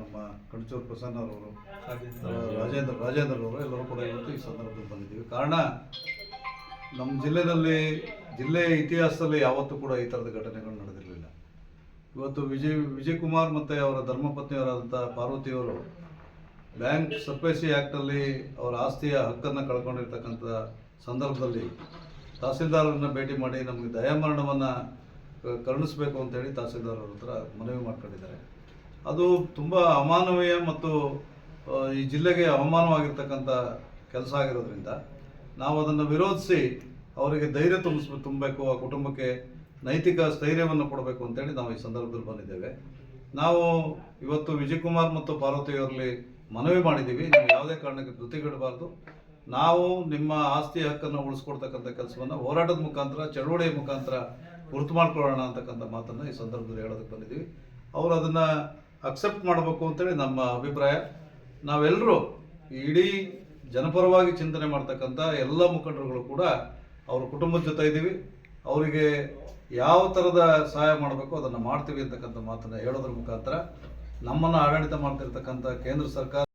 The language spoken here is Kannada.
ನಮ್ಮ ಕಣಚೂರು ಪ್ರಸನ್ನ ಅವರು ರಾಜೇಂದ್ರ. ರಾಜೇಂದ್ರ ಅವರು ಎಲ್ಲರೂ ಕೂಡ ಇವತ್ತು ಈ ಸಂದರ್ಭದಲ್ಲಿ ಬಂದಿದ್ದೀವಿ. ಕಾರಣ ನಮ್ಮ ಜಿಲ್ಲೆಯಲ್ಲಿ ಜಿಲ್ಲೆಯ ಇತಿಹಾಸದಲ್ಲಿ ಯಾವತ್ತೂ ಕೂಡ ಈ ಥರದ ಘಟನೆಗಳು ನಡೆದಿರಲಿಲ್ಲ. ಇವತ್ತು ವಿಜಯ್ ವಿಜಯ್ ಕುಮಾರ್ ಮತ್ತು ಅವರ ಧರ್ಮಪತ್ನಿಯವರಾದಂಥ ಪಾರ್ವತಿಯವರು ಬ್ಯಾಂಕ್ ಸಪ್ರೇಸಿ ಆ್ಯಕ್ಟಲ್ಲಿ ಅವರ ಆಸ್ತಿಯ ಹಕ್ಕನ್ನು ಕಳ್ಕೊಂಡಿರ್ತಕ್ಕಂಥ ಸಂದರ್ಭದಲ್ಲಿ ತಹಸೀಲ್ದಾರರನ್ನ ಭೇಟಿ ಮಾಡಿ ನಮಗೆ ದಯಾಮರಣವನ್ನು ಕರುಣಿಸಬೇಕು ಅಂತೇಳಿ ತಹಸೀಲ್ದಾರ್ ಅವ್ರ ಹತ್ರ ಮನವಿ ಮಾಡ್ಕೊಂಡಿದ್ದಾರೆ. ಅದು ತುಂಬ ಅಮಾನವೀಯ ಮತ್ತು ಈ ಜಿಲ್ಲೆಗೆ ಅವಮಾನವಾಗಿರ್ತಕ್ಕಂಥ ಕೆಲಸ ಆಗಿರೋದ್ರಿಂದ ನಾವು ಅದನ್ನು ವಿರೋಧಿಸಿ ಅವರಿಗೆ ಧೈರ್ಯ ತುಂಬಿಸ್ ತುಂಬಬೇಕು ಆ ಕುಟುಂಬಕ್ಕೆ ನೈತಿಕ ಸ್ಥೈರ್ಯವನ್ನು ಕೊಡಬೇಕು ಅಂತೇಳಿ ನಾವು ಈ ಸಂದರ್ಭದಲ್ಲಿ ಬಂದಿದ್ದೇವೆ. ನಾವು ಇವತ್ತು ವಿಜಯಕುಮಾರ್ ಮತ್ತು ಪಾರ್ವತಿ ಅವರಲ್ಲಿ ಮನವಿ ಮಾಡಿದ್ದೀವಿ. ನೀವು ಯಾವುದೇ ಕಾರಣಕ್ಕೆ ಧೃತಿಗಿಡಬಾರ್ದು. ನಾವು ನಿಮ್ಮ ಆಸ್ತಿ ಹಕ್ಕನ್ನು ಉಳಿಸ್ಕೊಡ್ತಕ್ಕಂಥ ಕೆಲಸವನ್ನು ಹೋರಾಟದ ಮುಖಾಂತರ, ಚಳುವಳಿಯ ಮುಖಾಂತರ ಗುರುತು ಮಾಡ್ಕೊಳ್ಳೋಣ ಅಂತಕ್ಕಂಥ ಮಾತನ್ನು ಈ ಸಂದರ್ಭದಲ್ಲಿ ಹೇಳೋದಕ್ಕೆ ಬಂದಿದ್ದೀವಿ. ಅವರು ಅದನ್ನು ಅಕ್ಸೆಪ್ಟ್ ಮಾಡಬೇಕು ಅಂತೇಳಿ ನಮ್ಮ ಅಭಿಪ್ರಾಯ. ನಾವೆಲ್ಲರೂ ಇಡೀ ಜನಪರವಾಗಿ ಚಿಂತನೆ ಮಾಡ್ತಕ್ಕಂಥ ಎಲ್ಲ ಮುಖಂಡರುಗಳು ಕೂಡ ಅವ್ರ ಕುಟುಂಬದ ಜೊತೆ ಇದ್ದೀವಿ. ಅವರಿಗೆ ಯಾವ ಥರದ ಸಹಾಯ ಮಾಡಬೇಕು ಅದನ್ನು ಮಾಡ್ತೀವಿ ಅಂತಕ್ಕಂಥ ಮಾತನ್ನು ಹೇಳೋದ್ರ ಮುಖಾಂತರ ನಮ್ಮನ್ನು ಆಡಳಿತ ಮಾಡ್ತಿರ್ತಕ್ಕಂಥ ಕೇಂದ್ರ ಸರ್ಕಾರ